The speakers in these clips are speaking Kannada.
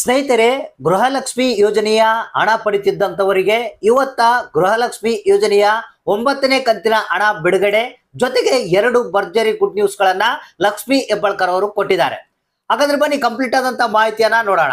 ಸ್ನೇಹಿತರೆ, ಗೃಹಲಕ್ಷ್ಮಿ ಯೋಜನೆಯ ಹಣ ಪಡಿತಿದ್ದಂಥವರಿಗೆ ಇವತ್ತ ಗೃಹಲಕ್ಷ್ಮಿ ಯೋಜನೆಯ ಒಂಬತ್ತನೇ ಕಂತಿನ ಹಣ ಬಿಡುಗಡೆ. ಜೊತೆಗೆ ಎರಡು ಭರ್ಜರಿ ಗುಡ್ ನ್ಯೂಸ್ ಗಳನ್ನ ಲಕ್ಷ್ಮಿ ಹೆಬ್ಬಾಳ್ಕರ್ ಅವರು ಕೊಟ್ಟಿದ್ದಾರೆ. ಹಾಗಾದ್ರೆ ಬನ್ನಿ ಕಂಪ್ಲೀಟ್ ಆದಂತ ಮಾಹಿತಿಯನ್ನ ನೋಡೋಣ.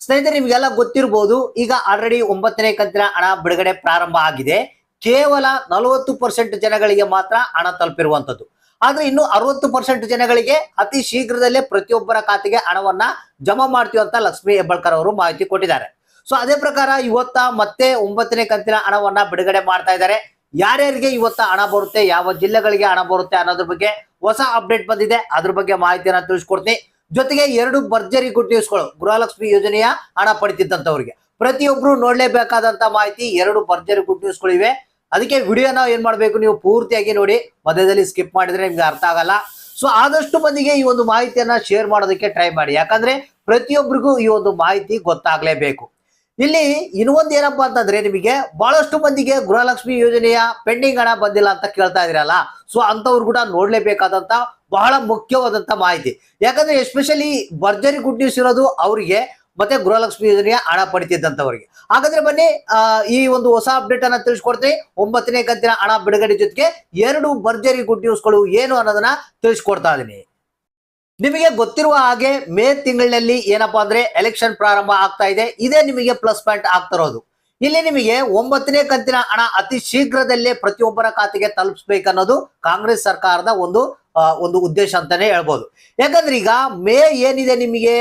ಸ್ನೇಹಿತರೆ, ನಿಮ್ಗೆಲ್ಲ ಗೊತ್ತಿರಬಹುದು ಈಗ ಆಲ್ರೆಡಿ ಒಂಬತ್ತನೇ ಕಂತಿನ ಹಣ ಬಿಡುಗಡೆ ಪ್ರಾರಂಭ ಆಗಿದೆ. ಕೇವಲ ನಲವತ್ತು ಪರ್ಸೆಂಟ್ ಜನಗಳಿಗೆ ಮಾತ್ರ ಹಣ ತಲುಪಿರುವಂತದ್ದು ಆದ್ರೆ ಇನ್ನು ಅರವತ್ತು ಪರ್ಸೆಂಟ್ ಜನಗಳಿಗೆ ಅತಿ ಶೀಘ್ರದಲ್ಲೇ ಪ್ರತಿಯೊಬ್ಬರ ಖಾತೆಗೆ ಹಣವನ್ನ ಜಮಾ ಮಾಡ್ತೀವಿ ಅಂತ ಲಕ್ಷ್ಮಿ ಹೆಬ್ಬಾಳ್ಕರ್ ಅವರು ಮಾಹಿತಿ ಕೊಟ್ಟಿದ್ದಾರೆ. ಸೊ ಅದೇ ಪ್ರಕಾರ ಇವತ್ತ ಮತ್ತೆ ಒಂಬತ್ತನೇ ಕಂತಿನ ಹಣವನ್ನ ಬಿಡುಗಡೆ ಮಾಡ್ತಾ ಇದ್ದಾರೆ. ಯಾರ್ಯಾರಿಗೆ ಇವತ್ತ ಹಣ ಬರುತ್ತೆ, ಯಾವ ಜಿಲ್ಲೆಗಳಿಗೆ ಹಣ ಬರುತ್ತೆ ಅನ್ನೋದ್ರ ಬಗ್ಗೆ ಹೊಸ ಅಪ್ಡೇಟ್ ಬಂದಿದೆ. ಅದ್ರ ಬಗ್ಗೆ ಮಾಹಿತಿಯನ್ನ ತಿಳಿಸ್ಕೊಡ್ತೀನಿ. ಜೊತೆಗೆ ಎರಡು ಭರ್ಜರಿ ಗುಡ್ ನ್ಯೂಸ್ಗಳು ಗೃಹಲಕ್ಷ್ಮಿ ಯೋಜನೆಯ ಹಣ ಪಡಿತಿದ್ದಂತವ್ರಿಗೆ ಪ್ರತಿಯೊಬ್ರು ನೋಡ್ಲೇಬೇಕಾದಂತ ಮಾಹಿತಿ ಎರಡು ಭರ್ಜರಿ ಗುಡ್ ನ್ಯೂಸ್ಗಳು ಇವೆ ಅದಕ್ಕೆ ವಿಡಿಯೋನ ಏನ್ ಮಾಡ್ಬೇಕು ನೀವು ಪೂರ್ತಿಯಾಗಿ ನೋಡಿ, ಮಧ್ಯದಲ್ಲಿ ಸ್ಕಿಪ್ ಮಾಡಿದ್ರೆ ನಿಮ್ಗೆ ಅರ್ಥ ಆಗಲ್ಲ. ಸೊ ಆದಷ್ಟು ಮಂದಿಗೆ ಈ ಒಂದು ಮಾಹಿತಿಯನ್ನ ಶೇರ್ ಮಾಡೋದಕ್ಕೆ ಟ್ರೈ ಮಾಡಿ. ಯಾಕಂದ್ರೆ ಪ್ರತಿಯೊಬ್ಬರಿಗೂ ಈ ಒಂದು ಮಾಹಿತಿ ಗೊತ್ತಾಗ್ಲೇಬೇಕು. ಇಲ್ಲಿ ಇನ್ನೊಂದು ಏನಪ್ಪಾ ಅಂತಂದ್ರೆ ನಿಮಗೆ ಬಹಳಷ್ಟು ಮಂದಿಗೆ ಗೃಹಲಕ್ಷ್ಮಿ ಯೋಜನೆಯ ಪೆಂಡಿಂಗ್ ಹಣ ಬಂದಿಲ್ಲ ಅಂತ ಕೇಳ್ತಾ ಇದೀರಲ್ಲ. ಸೊ ಅಂತವ್ರು ಕೂಡ ನೋಡ್ಲೇಬೇಕಾದಂತ ಬಹಳ ಮುಖ್ಯವಾದಂತ ಮಾಹಿತಿ. ಯಾಕಂದ್ರೆ ಎಸ್ಪೆಷಲಿ ಭರ್ಜರಿ ಗುಡ್ ನ್ಯೂಸ್ ಇರೋದು ಅವರಿಗೆ ಮತ್ತೆ ಗೃಹಲಕ್ಷ್ಮಿ ಯೋಜನೆಯ ಹಣ ಪಡಿತಿದ್ದಂತವರಿಗೆ. ಹಾಗಾದ್ರೆ ಬನ್ನಿ ಈ ಒಂದು ಹೊಸ ಅಪ್ಡೇಟ್ ಅನ್ನ ತಿಳಿಸ್ಕೊಡ್ತೀನಿ. ಒಂಬತ್ತನೇ ಕಂತಿನ ಹಣ ಬಿಡುಗಡೆ ಜೊತೆಗೆ ಎರಡು ಭರ್ಜರಿ ಗುಡ್ ನ್ಯೂಸ್ಗಳು ಏನು ಅನ್ನೋದನ್ನ ತಿಳಿಸ್ಕೊಡ್ತಾ ಇದೀನಿ. ನಿಮಗೆ ಗೊತ್ತಿರುವ ಹಾಗೆ ಮೇ ತಿಂಗಳಿನಲ್ಲಿ ಏನಪ್ಪಾ ಅಂದ್ರೆ ಎಲೆಕ್ಷನ್ ಪ್ರಾರಂಭ ಆಗ್ತಾ ಇದೆ. ಇದೇ ನಿಮಗೆ ಪ್ಲಸ್ ಪಾಯಿಂಟ್ ಆಗ್ತಿರೋದು ಇಲ್ಲಿ ನಿಮಗೆ ಒಂಬತ್ತನೇ ಕಂತಿನ ಹಣ ಅತಿ ಶೀಘ್ರದಲ್ಲೇ ಪ್ರತಿಯೊಬ್ಬರ ಖಾತೆಗೆ ತಲುಪಿಸ್ಬೇಕನ್ನೋದು ಕಾಂಗ್ರೆಸ್ ಸರ್ಕಾರದ ಒಂದು ಒಂದು ಉದ್ದೇಶ ಅಂತಾನೆ ಹೇಳ್ಬೋದು. ಯಾಕಂದ್ರೆ ಈಗ ಮೇ ಏನಿದೆ ನಿಮಗೆ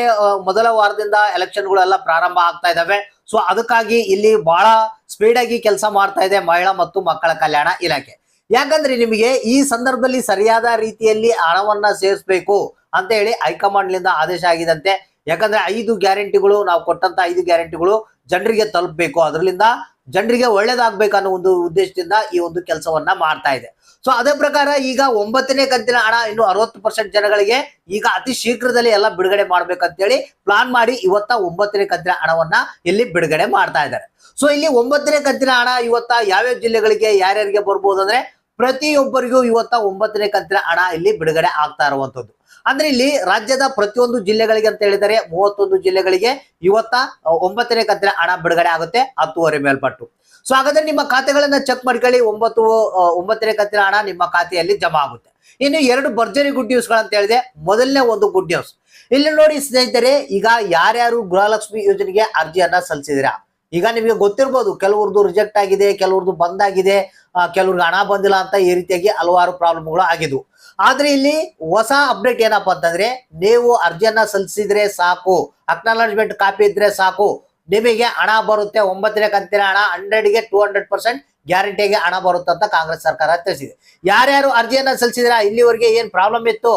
ಮೊದಲ ವಾರದಿಂದ ಎಲೆಕ್ಷನ್ಗಳೆಲ್ಲ ಪ್ರಾರಂಭ ಆಗ್ತಾ ಇದಾವೆ. ಸೊ ಅದಕ್ಕಾಗಿ ಇಲ್ಲಿ ಬಹಳ ಸ್ಪೀಡ್ ಆಗಿ ಕೆಲಸ ಮಾಡ್ತಾ ಇದೆ ಮಹಿಳಾ ಮತ್ತು ಮಕ್ಕಳ ಕಲ್ಯಾಣ ಇಲಾಖೆ. ಯಾಕಂದ್ರೆ ನಿಮಗೆ ಈ ಸಂದರ್ಭದಲ್ಲಿ ಸರಿಯಾದ ರೀತಿಯಲ್ಲಿ ಹಣವನ್ನ ಸೇರಿಸಬೇಕು ಅಂತ ಹೇಳಿ ಹೈಕಮಾಂಡ್ನಿಂದ ಆದೇಶ ಆಗಿದಂತೆ, ಯಾಕಂದ್ರೆ ಐದು ಗ್ಯಾರಂಟಿಗಳು, ನಾವು ಕೊಟ್ಟಂತ ಐದು ಗ್ಯಾರಂಟಿಗಳು ಜನರಿಗೆ ತಲುಪಬೇಕು. ಅದರಿಂದ ಜನರಿಗೆ ಒಳ್ಳೇದಾಗಬೇಕನ್ನೋ ಒಂದು ಉದ್ದೇಶದಿಂದ ಈ ಒಂದು ಕೆಲಸವನ್ನ ಮಾಡ್ತಾ ಇದೆ. ಸೊ ಅದೇ ಪ್ರಕಾರ ಈಗ ಒಂಬತ್ತನೇ ಕಂತಿನ ಹಣ ಇನ್ನು ಅರವತ್ತು ಪರ್ಸೆಂಟ್ ಜನಗಳಿಗೆ ಈಗ ಅತಿ ಶೀಘ್ರದಲ್ಲಿ ಎಲ್ಲ ಬಿಡುಗಡೆ ಮಾಡ್ಬೇಕಂತೇಳಿ ಪ್ಲಾನ್ ಮಾಡಿ ಇವತ್ತ ಒಂಬತ್ತನೇ ಕಂತಿನ ಹಣವನ್ನ ಇಲ್ಲಿ ಬಿಡುಗಡೆ ಮಾಡ್ತಾ ಇದ್ದಾರೆ. ಸೊ ಇಲ್ಲಿ ಒಂಬತ್ತನೇ ಕಂತಿನ ಹಣ ಇವತ್ತ ಯಾವ್ಯಾವ ಜಿಲ್ಲೆಗಳಿಗೆ, ಯಾರ್ಯಾರಿಗೆ ಬರ್ಬೋದು ಅಂದ್ರೆ ಪ್ರತಿಯೊಬ್ಬರಿಗೂ ಇವತ್ತ ಒಂಬತ್ತನೇ ಕಂತಿನ ಹಣ ಇಲ್ಲಿ ಬಿಡುಗಡೆ ಆಗ್ತಾ ಇರುವಂತದ್ದು. ಅಂದ್ರೆ ಇಲ್ಲಿ ರಾಜ್ಯದ ಪ್ರತಿಯೊಂದು ಜಿಲ್ಲೆಗಳಿಗೆ ಅಂತ ಹೇಳಿದರೆ ಮೂವತ್ತೊಂದು ಜಿಲ್ಲೆಗಳಿಗೆ ಇವತ್ತ ಒಂಬತ್ತನೇ ಕಂತಿನ ಹಣ ಬಿಡುಗಡೆ ಆಗುತ್ತೆ ಹತ್ತುವರೆ ಮೇಲ್ಪಟ್ಟು. ಸೊ ಹಾಗಾದ್ರೆ ನಿಮ್ಮ ಖಾತೆಗಳನ್ನ ಚೆಕ್ ಮಾಡ್ಕೊಳ್ಳಿ. ಒಂಬತ್ತು ಒಂಬತ್ತನೇ ಕಂತಿನ ಹಣ ನಿಮ್ಮ ಖಾತೆಯಲ್ಲಿ ಜಮಾ ಆಗುತ್ತೆ. ಇನ್ನು ಎರಡು ಭರ್ಜರಿ ಗುಡ್ ನ್ಯೂಸ್ ಅಂತ ಹೇಳಿದೆ ಮೊದಲನೇ ಒಂದು ಗುಡ್ ನ್ಯೂಸ್ ಇಲ್ಲಿ ನೋಡಿ ಸ್ನೇಹಿತರೆ, ಈಗ ಯಾರ್ಯಾರು ಗೃಹಲಕ್ಷ್ಮಿ ಯೋಜನೆಗೆ ಅರ್ಜಿಯನ್ನ ಸಲ್ಲಿಸಿದಿರಾ ಈಗ ನಿಮಗೆ ಗೊತ್ತಿರ್ಬೋದು ಕೆಲವ್ರದ್ದು ರಿಜೆಕ್ಟ್ ಆಗಿದೆ ಕೆಲವ್ರದ್ದು ಬಂದಾಗಿದೆ ಕೆಲವ್ರಿಗೆ ಹಣ ಬಂದಿಲ್ಲ ಅಂತ ಈ ರೀತಿಯಾಗಿ ಹಲವಾರು ಪ್ರಾಬ್ಲಮ್ಗಳು ಆಗಿದ್ವು. ಆದ್ರೆ ಇಲ್ಲಿ ಹೊಸ ಅಪ್ಡೇಟ್ ಏನಪ್ಪಾ ಅಂತಂದ್ರೆ, ನೀವು ಅರ್ಜಿಯನ್ನ ಸಲ್ಲಿಸಿದ್ರೆ ಸಾಕು ಅಕ್ನಾಲಜ್ಮೆಂಟ್ ಕಾಪಿ ಇದ್ರೆ ಸಾಕು, ನಿಮಗೆ ಹಣ ಬರುತ್ತೆ, ಒಂಬತ್ತನೇ ಕಂತಿನ ಹಣ ಹಂಡ್ರೆಡ್ಗೆ ಟೂ ಹಂಡ್ರೆಡ್ ಪರ್ಸೆಂಟ್ ಗ್ಯಾರಂಟಿಗೆ ಹಣ ಬರುತ್ತೆ ಅಂತ ಕಾಂಗ್ರೆಸ್ ಸರ್ಕಾರ ತಿಳಿಸಿದೆ. ಯಾರ್ಯಾರು ಅರ್ಜಿಯನ್ನ ಸಲ್ಲಿಸಿದ್ರ, ಇಲ್ಲಿವರೆಗೆ ಏನ್ ಪ್ರಾಬ್ಲಮ್ ಇತ್ತು?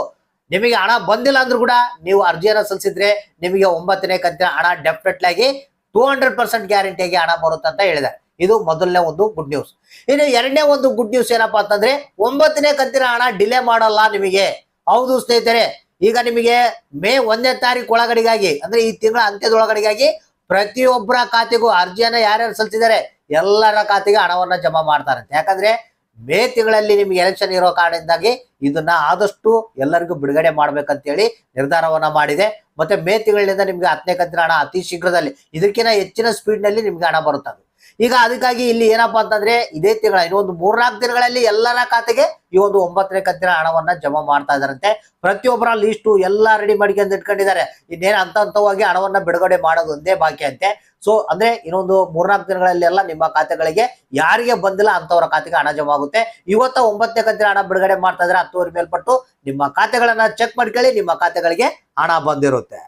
ನಿಮಗೆ ಹಣ ಬಂದಿಲ್ಲ ಅಂದ್ರೂ ಕೂಡ ನೀವು ಅರ್ಜಿಯನ್ನು ಸಲ್ಲಿಸಿದ್ರೆ ನಿಮಗೆ ಒಂಬತ್ತನೇ ಕಂತಿನ ಹಣ ಡೆಫಿನೆಟ್ಲಿ ಆಗಿ ಟೂ ಹಂಡ್ರೆಡ್ ಪರ್ಸೆಂಟ್ ಗ್ಯಾರಂಟಿಯಾಗಿ ಹಣ ಬರುತ್ತೆ ಅಂತ ಹೇಳಿದೆ. ಇದು ಮೊದಲನೇ ಒಂದು ಗುಡ್ ನ್ಯೂಸ್ ಇನ್ನು ಎರಡನೇ ಒಂದು ಗುಡ್ ನ್ಯೂಸ್ ಏನಪ್ಪಾ ಅಂತಂದ್ರೆ ಒಂಬತ್ತನೇ ಕಂತಿನ ಹಣ ಡಿಲೇ ಮಾಡಲ್ಲ ನಿಮಗೆ. ಹೌದು ಸ್ನೇಹಿತರೆ, ಈಗ ನಿಮಗೆ ಮೇ ಒಂದನೇ ತಾರೀಕು ಒಳಗಡೆಗಾಗಿ, ಅಂದ್ರೆ ಈ ತಿಂಗಳ ಅಂತ್ಯದೊಳಗಡೆಗಾಗಿ ಪ್ರತಿಯೊಬ್ಬರ ಖಾತೆಗೂ ಅರ್ಜಿಯನ್ನ ಯಾರ್ಯಾರು ಸಲ್ಲಿಸಿದ್ದಾರೆ, ಎಲ್ಲರ ಖಾತೆಗೆ ಹಣವನ್ನ ಜಮಾ ಮಾಡ್ತಾರಂತೆ. ಯಾಕಂದ್ರೆ ಮೇ ತಿಂಗಳಲ್ಲಿ ನಿಮ್ಗೆ ಎಲೆಕ್ಷನ್ ಇರೋ ಕಾರಣದಿಂದಾಗಿ ಇದನ್ನ ಆದಷ್ಟು ಎಲ್ಲರಿಗೂ ಬಿಡುಗಡೆ ಮಾಡ್ಬೇಕಂತೇಳಿ ನಿರ್ಧಾರವನ್ನ ಮಾಡಿದೆ. ಮತ್ತೆ ಮೇ ತಿಂಗಳಿಂದ ನಿಮ್ಗೆ ಹತ್ತನೇ ಕಂತಿನ ಹಣ ಅತಿ ಶೀಘ್ರದಲ್ಲಿ ಇದಕ್ಕಿಂತ ಹೆಚ್ಚಿನ ಸ್ಪೀಡ್ನಲ್ಲಿ ನಿಮ್ಗೆ ಹಣ ಬರುತ್ತೆ ಅದು. ಈಗ ಅದಕ್ಕಾಗಿ ಇಲ್ಲಿ ಏನಪ್ಪಾ ಅಂತಂದ್ರೆ ಇದೇ ತಿಂಗಳ, ಇನ್ನೊಂದು ಮೂರ್ನಾಲ್ಕು ದಿನಗಳಲ್ಲಿ ಎಲ್ಲರ ಖಾತೆಗೆ ಈ ಒಂದು ಒಂಬತ್ತನೇ ಕಂತಿನ ಹಣವನ್ನ ಜಮಾ ಮಾಡ್ತಾ ಇದಾರಂತೆ. ಪ್ರತಿಯೊಬ್ಬರ ಲೀಸ್ಟು ಎಲ್ಲ ರೆಡಿ ಮಾಡ್ಕೊಂಡು ಇಟ್ಕೊಂಡಿದ್ದಾರೆ. ಇನ್ನೇನು ಹಂತ ಹಂತವಾಗಿ ಹಣವನ್ನ ಬಿಡುಗಡೆ ಮಾಡೋದು ಒಂದೇ ಬಾಕಿ ಅಂತೆ. ಸೊ ಅಂದ್ರೆ ಇನ್ನೊಂದು ಮೂರ್ನಾಲ್ಕು ದಿನಗಳಲ್ಲಿ ಎಲ್ಲ ನಿಮ್ಮ ಖಾತೆಗಳಿಗೆ ಯಾರಿಗೆ ಬಂದಿಲ್ಲ ಅಂತವರ ಖಾತೆಗೆ ಹಣ ಜಮಾ ಆಗುತ್ತೆ. ಇವತ್ತ ಒಂಬತ್ತನೇ ಕಂತಿನ ಹಣ ಬಿಡುಗಡೆ ಮಾಡ್ತಾ ಇದ್ರೆ ಹತ್ತುವರೆ ಮೇಲ್ಪಟ್ಟು ನಿಮ್ಮ ಖಾತೆಗಳನ್ನ ಚೆಕ್ ಮಾಡ್ಕೊಳ್ಳಿ, ನಿಮ್ಮ ಖಾತೆಗಳಿಗೆ ಹಣ ಬಂದಿರುತ್ತೆ.